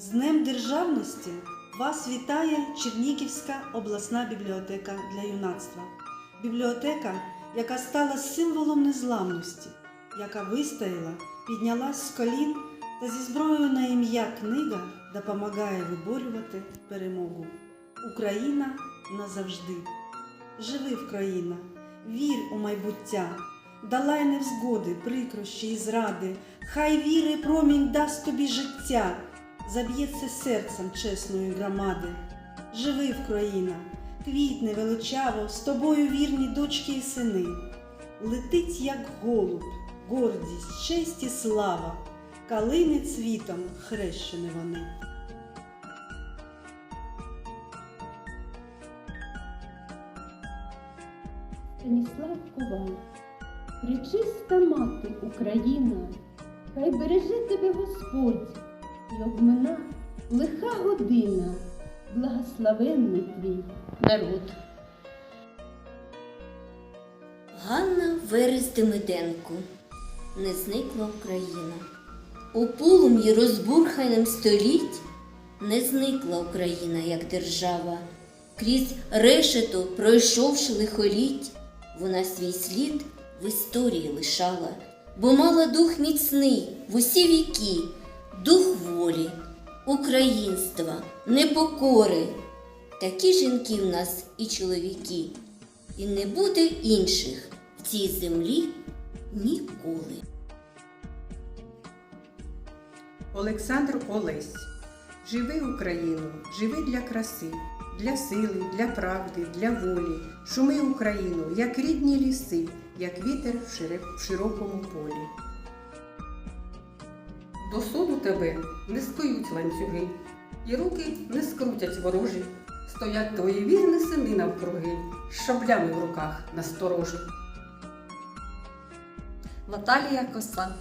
З Днем Державності вас вітає Чернігівська обласна бібліотека для юнацтва. Бібліотека, яка стала символом незламності, яка вистояла, піднялась з колін та зі зброєю на ім'я книга допомагає виборювати перемогу. Україна назавжди. Живи в країна, вір у майбуття, далай невзгоди, прикрощі і зради, хай віри промінь дасть тобі життя, заб'ється серцем чесної громади. Живи в квітне величаво, з тобою вірні дочки і сини. Летить, як голуб, гордість, честь і слава, калини цвітом хрещені вони. Станіслав Коваль, Пречиста мати Україна, хай береже тебе Господь і обмина лиха година, благословенний твій народ. Ганна Верес Демиденко не зникла Україна. У полум'ї розбурханим століть не зникла Україна як держава. Крізь решето, пройшовши лихоліть, вона свій слід в історії лишала, бо мала дух міцний в усі віки, дух волі, українства, непокори. Такі жінки в нас і чоловіки, і не буде інших в цій землі ніколи. Олександр Олесь. Живи Україну, живи для краси, для сили, для правди, для волі. Шуми Україну, як рідні ліси, як вітер в, широкому полі. До суду тебе не скують ланцюги, і руки не скрутять ворожі. Стоять твої вірні сини навкруги, з шаблями в руках насторожі. Наталія Коса.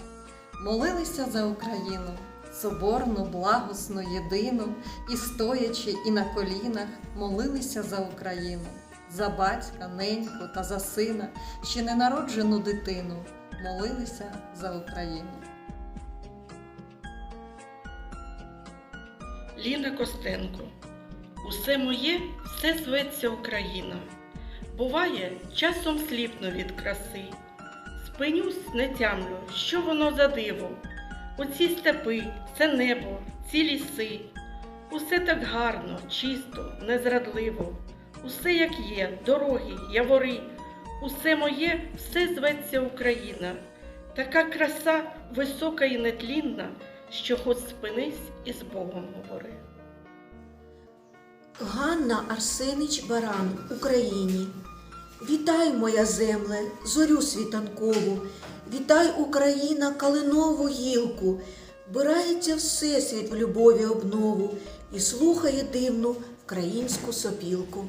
Молилися за Україну, соборну, благосну, єдину, і стоячи, і на колінах, молилися за Україну, за батька, неньку та за сина, ще ненароджену дитину, молилися за Україну. Ліна Костенко. Усе моє, все зветься Україна. Буває, часом сліпну від краси. Спинюсь, не тямлю, що воно за диво. Оці степи, це небо, ці ліси. Усе так гарно, чисто, незрадливо. Усе як є, дороги, явори. Усе моє, все зветься Україна. Така краса висока і нетлінна, що хоч спинись і з Богом говори. Ганна Арсенич Баран, Україні. Вітай, моя земле, зорю світанкову, вітай, Україна, калинову гілку, Бирається всесвіт в любові обнову і слухає дивну українську сопілку.